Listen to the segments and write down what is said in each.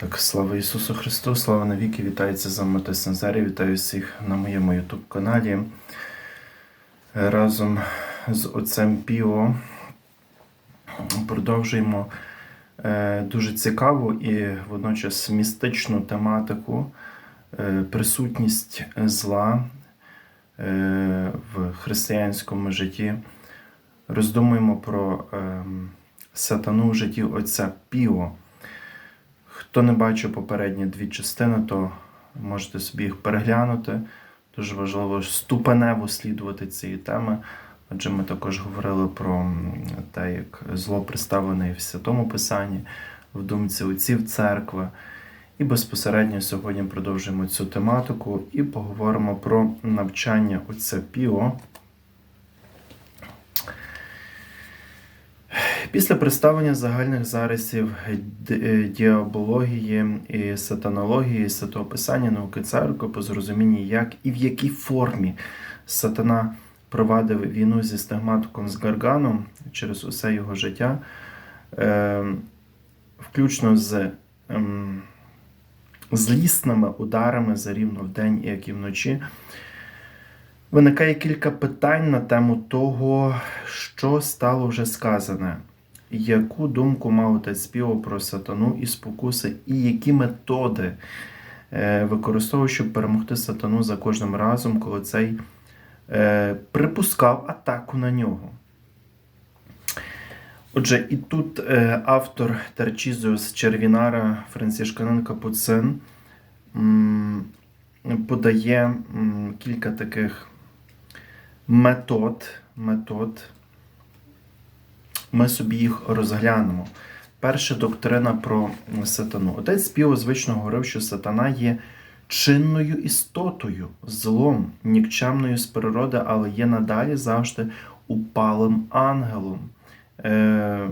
Так, слава Ісусу Христу, слава навіки, вітається з вами Отець Назарій, вітаю всіх на моєму YouTube каналі. Разом з отцем Піо продовжуємо е, дуже цікаву і водночас містичну тематику е, присутність зла е, в християнському житті. Роздумуємо про е, сатану в житті отця Піо. Хто не бачив попередні дві частини, то можете собі їх переглянути. Дуже важливо ступенево слідувати цієї теми, адже ми також говорили про те, як зло представлене в Святому Писанні, в думці отців церкви. І безпосередньо сьогодні продовжуємо цю тематику і поговоримо про навчання отця Піо. Після представлення загальних зарисів е, діабології і сатанології, святого писання науки церкви по зрозумінні, як і в якій формі сатана провадив війну зі стигматиком з Гарганом через усе його життя, е, включно з ем, злісними ударами за рівно вдень, як і вночі. Виникає кілька питань на тему того, що стало вже сказане, яку думку мав отець Піо про сатану і спокуси, і які методи е, використовував, щоб перемогти сатану за кожним разом, коли цей е, припускав атаку на нього. Отже, і тут е, автор Тарчізіус Червінара Францішканин Капуцин подає кілька таких метод, метод. Ми собі їх розглянемо. Перша доктрина про сатану. Отець Піо звично говорив, що сатана є чинною істотою, злом, нікчемною з природи, але є надалі завжди упалим ангелом. Е-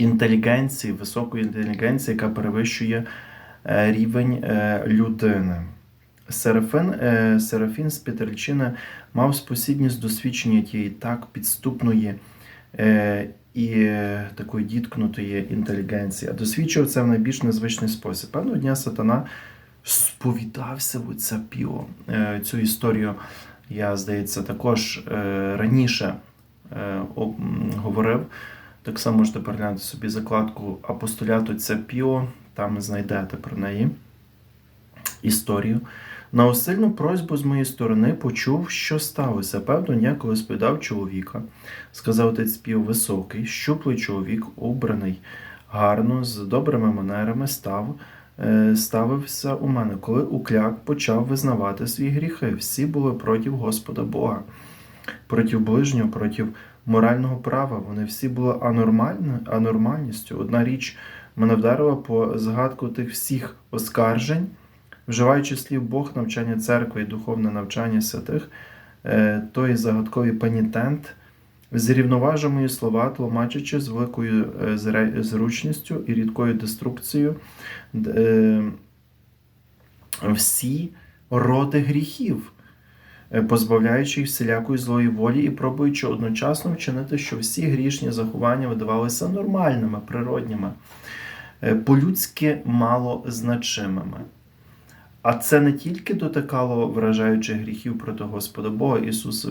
інтелігенції, високої інтелігенції, яка перевищує е, рівень е, людини. Серафин, е, Серафін з Петричина мав спосібність досвідчення тієї так підступної і е, такої діткнутої інтелігенції, а досвідчив це в найбільш незвичний спосіб. Певного дня сатана сповідався в отця Піо. Е, цю історію я, здається, також е, раніше говорив. Так само можете переглянути собі закладку апостоляту отця Піо, там знайдете про неї історію. На усильну просьбу з моєї сторони почув, що сталося. Певно, дня, коли сповідав чоловіка, сказав отець Піо високий, щуплий чоловік, убраний гарно, з добрими манерами, став, е, ставився у мене, коли укляк почав визнавати свої гріхи. Всі були проти Господа Бога, проти ближнього, проти морального права. Вони всі були анормальні, анормальністю. Одна річ мене вдарила по згадку тих всіх оскаржень. Вживаючи слів Бог, навчання церкви і духовне навчання святих, е, той загадковий панітент зрівноважив мої слова, тлумачачи з великою е, зручністю і рідкою деструкцією е, всі роди гріхів, позбавляючи їх всілякої злої волі і пробуючи одночасно вчинити, що всі грішні заховання видавалися нормальними, природніми, по-людськи малозначимими. А це не тільки дотикало вражаючих гріхів проти Господа Бога Ісуса,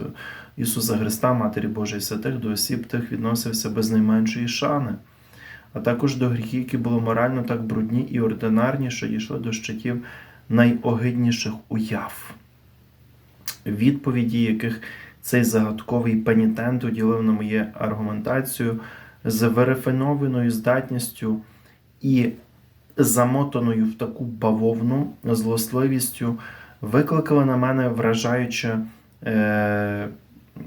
Ісуса Христа, Матері Божої святих, до осіб тих відносився без найменшої шани, а також до гріхів, які були морально так брудні і ординарні, що дійшли до щитів найогидніших уяв, відповіді, яких цей загадковий пенітент уділив на мою аргументацію з верифінованою здатністю і замотаною в таку бавовну злосливістю, викликали на мене вражаюче е,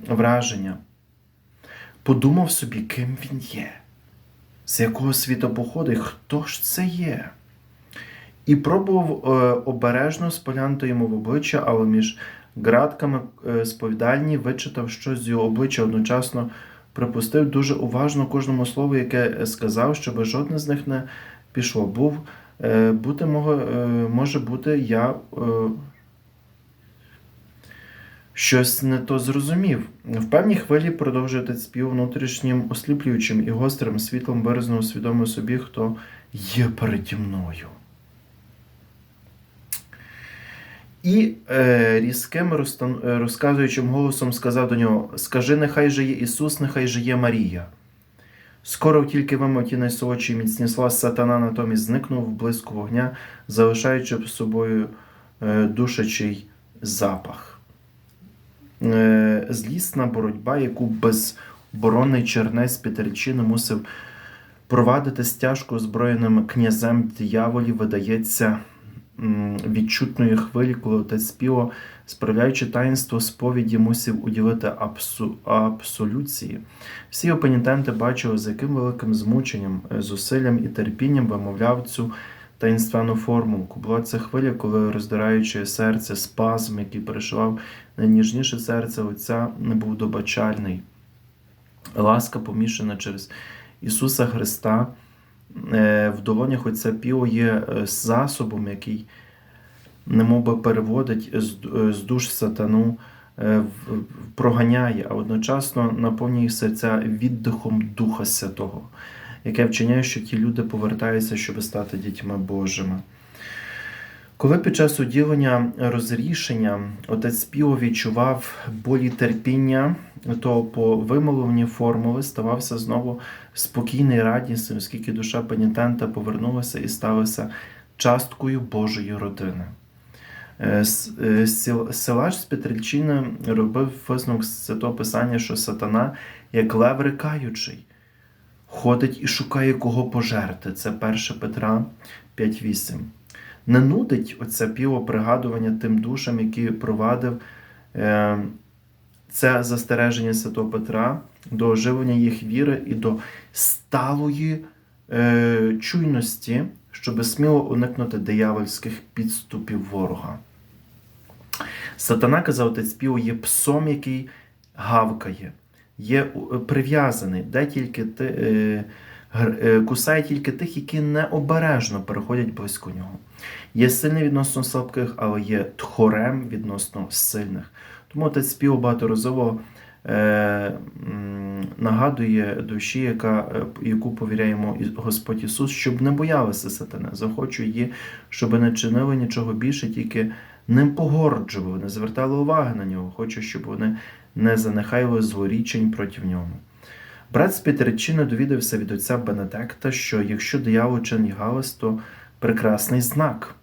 враження. Подумав собі, ким він є, з якого світу походить, хто ж це є. І пробував е, обережно споглянути йому в обличчя, але між ґратками е, сповідальні вичитав щось з його обличчя одночасно припустив дуже уважно кожному слову, яке сказав, щоб жодне з них не пішло. Був е, бути е, може бути я. Е, щось не то зрозумів. В певній хвилі продовжує отець спів внутрішнім осліплюючим і гострим світлом бережно усвідомив собі, хто є переді мною. І е, різким розказуючим голосом сказав до нього: Скажи, нехай же є Ісус, нехай же є Марія. Скоро тільки вимоті найсолодші міцні слова сатана натомість зникнув в блиску вогня, залишаючи собою е, душачий запах. Е, злісна боротьба, яку безборонний чернець Петерчини мусив провадити з тяжко озброєним князем дияволів, видається відчутної хвилі, коли отець співо, справляючи таїнство сповіді, мусив уділити абсу, абсолюції. Всі опонентенти бачили, з яким великим змученням, е, зусиллям і терпінням вимовляв цю таїнственну формулку. Була це хвиля, коли роздираючи серце, спазм, який перешивав найніжніше серце отця, не був добачальний. Ласка помішана через Ісуса Христа. Е, В долонях отця Піо є е, засобом, який немовби переводить з душ сатану, е, проганяє, а одночасно наповнює серця віддихом Духа Святого, яке вчиняє, що ті люди повертаються, щоб стати дітьми Божими. Коли під час уділення розрішення отець Піо відчував болі терпіння, то по вимовленні формули ставався знову спокійний і радісним, оскільки душа пенітента повернулася і сталася часткою Божої родини. Е, е, Силач з Петрильчини робив висновок з святого писання, що сатана, як лев рикаючий, ходить і шукає кого пожерти. Це 1 Петра 5.8. Не нудить оце піво пригадування тим душам, які провадив е, це застереження Святого Петра до оживлення їх віри і до сталої е, чуйності, щоб сміло уникнути диявольських підступів ворога. Сатана, казав отець є псом, який гавкає, є е, прив'язаний, де тільки ти, е, е, кусає тільки тих, які необережно переходять близько нього. Є сильний відносно слабких, але є тхорем відносно сильних. Тому отець Піо багаторазово е, нагадує душі, яка, е, яку повіряємо Господь Ісус, щоб не боялися сатани. Захочу її, щоб не чинили нічого більше, тільки ним погорджували, не звертали уваги на нього. Хочу, щоб вони не занехайли злорічень проти нього. Брат з Петерчини довідався від отця Бенедекта, що якщо диявол чинить галас, то прекрасний знак.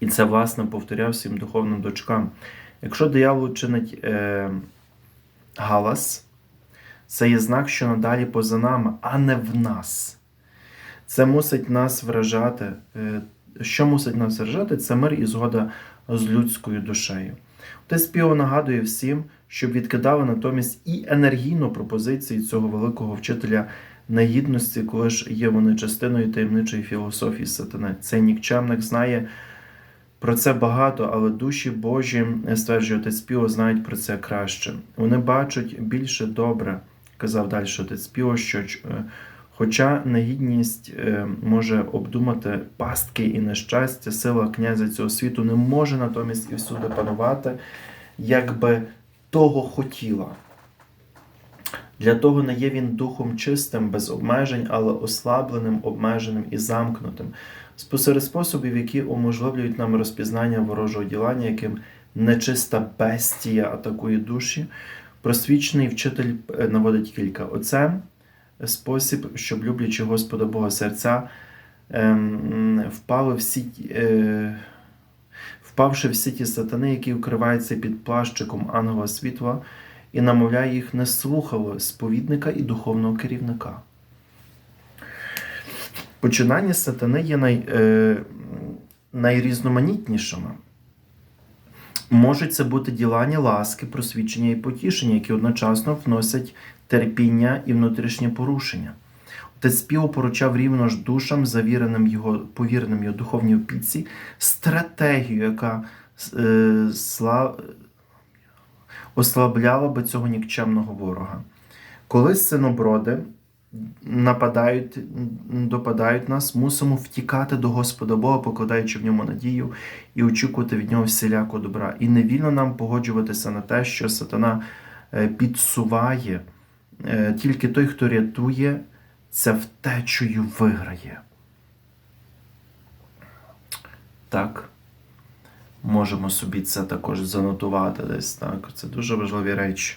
І це, власне, повторяв всім духовним дочкам. Якщо диявол чинить е, галас, це є знак, що надалі поза нами, а не в нас. Це мусить нас вражати. Е, що мусить нас вражати? Це мир і згода з людською душею. Отець Піо нагадує всім, щоб відкидали натомість і енергійну пропозиції цього великого вчителя негідності, коли ж є вони частиною таємничої філософії сатани. Цей нікчемник знає про це багато, але душі Божі, стверджує отець Піо, знають про це краще. Вони бачать більше добре, казав далі отець Піо, що е, хоча негідність е, може обдумати пастки і нещастя, сила князя цього світу не може натомість і всюди панувати, як би того хотіла. Для того не є він духом чистим, без обмежень, але ослабленим, обмеженим і замкнутим. Посеред способів, які уможливлюють нам розпізнання ворожого ділання, яким нечиста бестія атакує душі, просвічений вчитель е, наводить кілька. Оце спосіб, щоб люблячи Господа Бога серця, ем, впали в сіть. Е, Впавши в сіті сатани, які укриваються під плащиком ангела світла, і намовляє їх не слухало сповідника і духовного керівника. Починання сатани є най, е, найрізноманітнішими. Можуть це бути ділання ласки, просвідчення і потішення, які одночасно вносять терпіння і внутрішнє порушення. Отець Піо поручав рівно ж душам, завіреним його, повіреним його духовній опіці, стратегію, яка е, сла, ослабляла би цього нікчемного ворога. Колись синоброди нападають, допадають нас, мусимо втікати до Господа Бога, покладаючи в ньому надію і очікувати від нього всілякого добра. І не вільно нам погоджуватися на те, що сатана е, підсуває. Е, Тільки той, хто рятує, це втечею виграє. Так. Можемо собі це також занотувати десь. Так, це дуже важливі речі.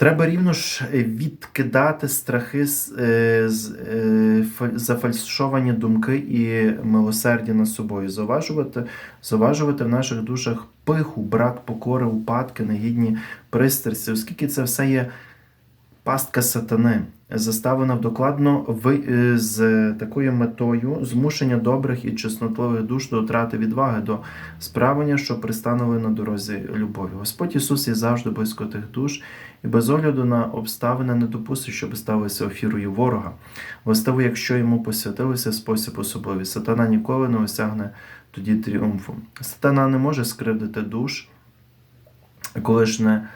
Треба рівно ж відкидати страхи, з- е, е, зафальшовані думки і милосердя над собою. Заважувати, заважувати в наших душах пиху, брак покори, упадки, негідні пристрасті, оскільки це все є пастка сатани, заставлена докладно е, з такою метою змушення добрих і чеснотливих душ до втрати відваги, до справення, що пристанули на дорозі любові. Господь Ісус є завжди близько тих душ і без огляду на обставини не допустить, щоб ставилися офірою ворога. Властиво, якщо йому посвятилися спосіб особливий, сатана ніколи не осягне тоді тріумфу. Сатана не може скривдити душ, коли ж не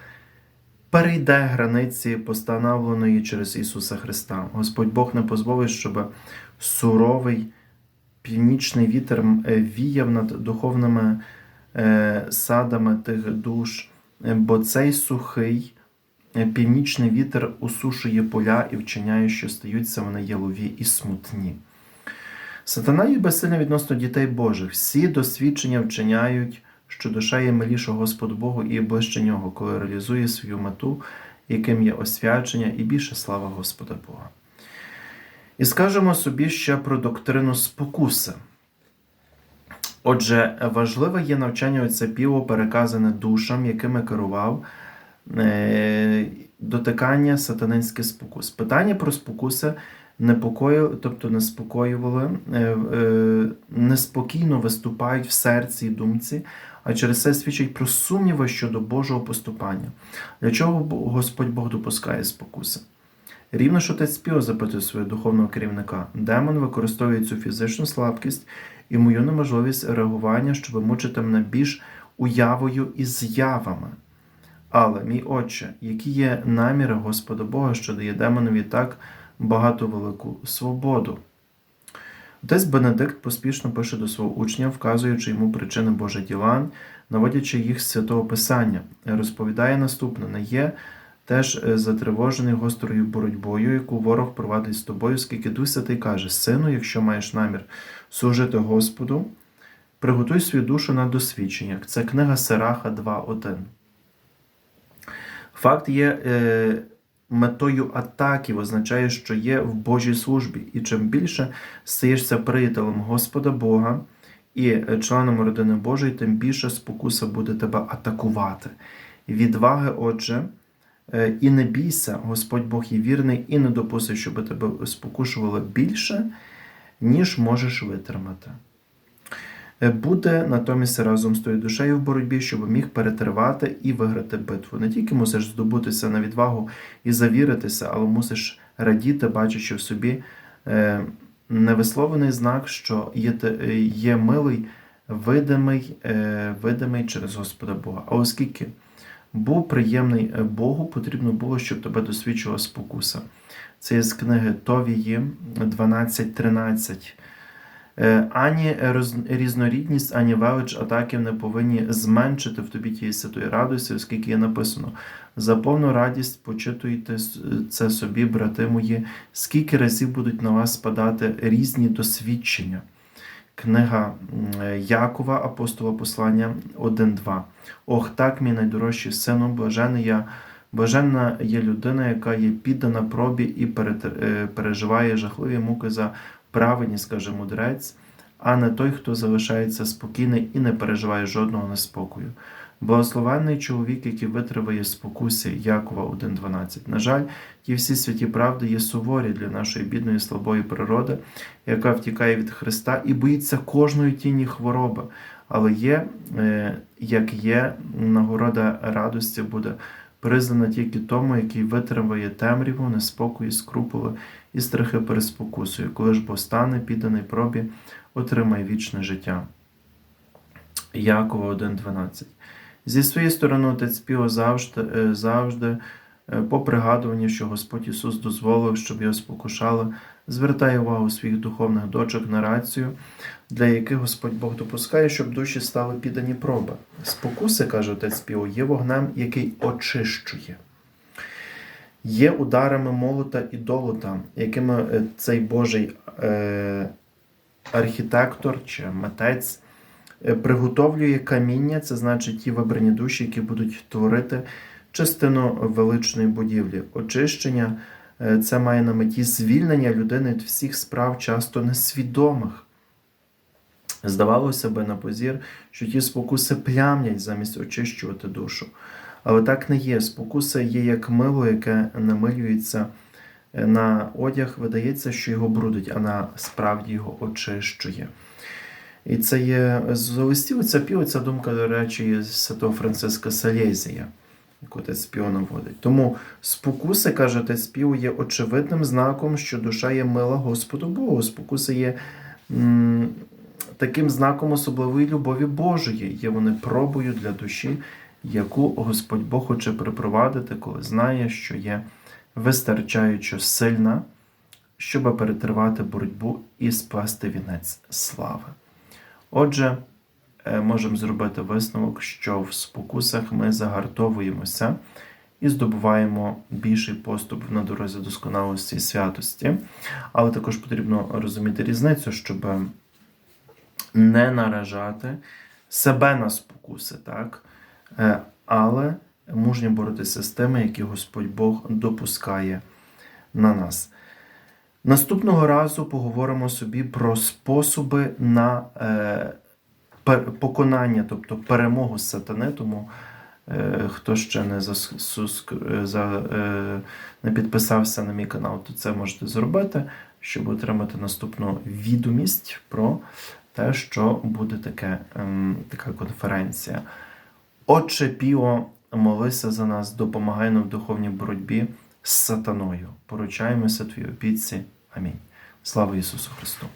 перейде границі, постановленої через Ісуса Христа. Господь Бог не дозволить, щоб суровий північний вітер е, віяв над духовними е, садами тих душ, бо цей сухий е, північний вітер усушує поля і вчиняє, що стаються вони ялові і смутні. Сатана є безсильний відносно дітей Божих. Всі досвідчення вчиняють, що душа є миліша Господу Богу і ближче нього, коли реалізує свою мету, яким є освячення і більше слава Господа Бога. І скажемо собі ще про доктрину спокуси. Отже, важливе є навчання оце піво, переказане душам, якими керував е, дотикання сатанинських спокус. Питання про спокуси непокою, тобто неспокоювали, е, е, неспокійно виступають в серці і думці, а через це свідчить про сумніви щодо Божого поступання. Для чого Господь Бог допускає спокуси? Рівно ж отець Піо запитує свого духовного керівника. Демон використовує цю фізичну слабкість і мою неможливість реагування, щоб мучити мене більш уявою і з'явами. Але, мій отче, які є наміри Господа Бога, що дає демонові так багато велику свободу? Отець Бенедикт поспішно пише до свого учня, вказуючи йому причини Божих ділань, наводячи їх з святого Писання. Розповідає наступне: не є теж е, затривожений гострою боротьбою, яку ворог провадить з тобою, оскільки Дух Святий каже: Сину, якщо маєш намір служити Господу, приготуй свою душу на досвідчення. Це книга Сираха 2.1. Факт є е, метою атаки, означає, що є в Божій службі. І чим більше стаєшся приятелем Господа Бога і членом родини Божої, тим більше спокуса буде тебе атакувати. Відваги, отже, е, і не бійся, Господь Бог є вірний і не допустить, щоб тебе спокушувало більше, ніж можеш витримати. Е, Буде натомість разом з тою душею в боротьбі, щоб міг перетривати і виграти битву. Не тільки мусиш здобутися на відвагу і завіритися, але мусиш радіти, бачачи в собі е, невисловлений знак, що є, е, є милий, видимий, видимий через Господа Бога. А оскільки був приємний Богу, потрібно було, щоб тебе досвідчила спокуса. Це є з книги Товії 12.13. Е, Ані різнорідність, ані велич атаків не повинні зменшити в тобі тієї святої радості, оскільки є написано: за повну радість почитуйте це собі, брати мої, скільки разів будуть на вас спадати різні досвідчення. Книга Якова, апостола послання 1.2. Ох, так, мій найдорожчий сину, блажений я, блаженна є людина, яка є піддана пробі і е, переживає жахливі муки за праведність, каже мудрець, а не той, хто залишається спокійний і не переживає жодного неспокою. Благословенний чоловік, який витриває спокусі Якова 1.12. На жаль, ті всі святі правди є суворі для нашої бідної слабої природи, яка втікає від Христа і боїться кожної тіні хвороби. Але є, е, як є, нагорода радості буде признана тільки тому, який витримує темряву, неспокої, скрупули і страхи перед спокусою, коли ж постане підданий пробі, отримає вічне життя. Якова 1.12. Зі своєї сторони, отець Піо завжди, е, завжди е, по пригадуванні, що Господь Ісус дозволив, щоб його спокушали, звертає увагу своїх духовних дочок на рацію, для яких Господь Бог допускає, щоб душі стали піддані проби. Спокуси, каже отець Піо, є вогнем, який очищує. Є ударами молота і долота, якими е, цей Божий е, архітектор чи митець е, приготовлює каміння, це значить ті вибрані душі, які будуть творити частину величної будівлі. Очищення це має на меті звільнення людини від всіх справ, часто несвідомих. Здавалося би на позір, що ті спокуси плямлять замість очищувати душу. Але так не є. Спокуса є як мило, яке намилюється е, на одяг, видається, що його брудить, а насправді його очищує. І це є з листів ця піо, ця думка, до речі, святого Франциска Салєзія, яку Піо наводить. Тому спокуси, каже отець Піо, є очевидним знаком, що душа є мила Господу Богу. Спокуси є м, таким знаком особливої любові Божої. Є вони пробою для душі, яку Господь Бог хоче припровадити, коли знає, що є вистачаючо сильна, щоб перетривати боротьбу і сплести вінець слави. Отже, можемо зробити висновок, що в спокусах ми загартовуємося і здобуваємо більший поступ на дорозі досконалості і святості. Але також потрібно розуміти різницю, щоб не наражати себе на спокуси, так? Е, але мужньо боротися з тими, які Господь Бог допускає на нас. Наступного разу поговоримо собі про способи на е, поконання, тобто перемогу сатани. Тому е, хто ще не, е, за, е, не підписався на мій канал, то це можете зробити, щоб отримати наступну відомість про те, що буде таке, ем, така конференція. Отче Піо, молися за нас, допомагай нам в духовній боротьбі з сатаною. Поручаємося Твоїй опіці. Амінь. Слава Ісусу Христу!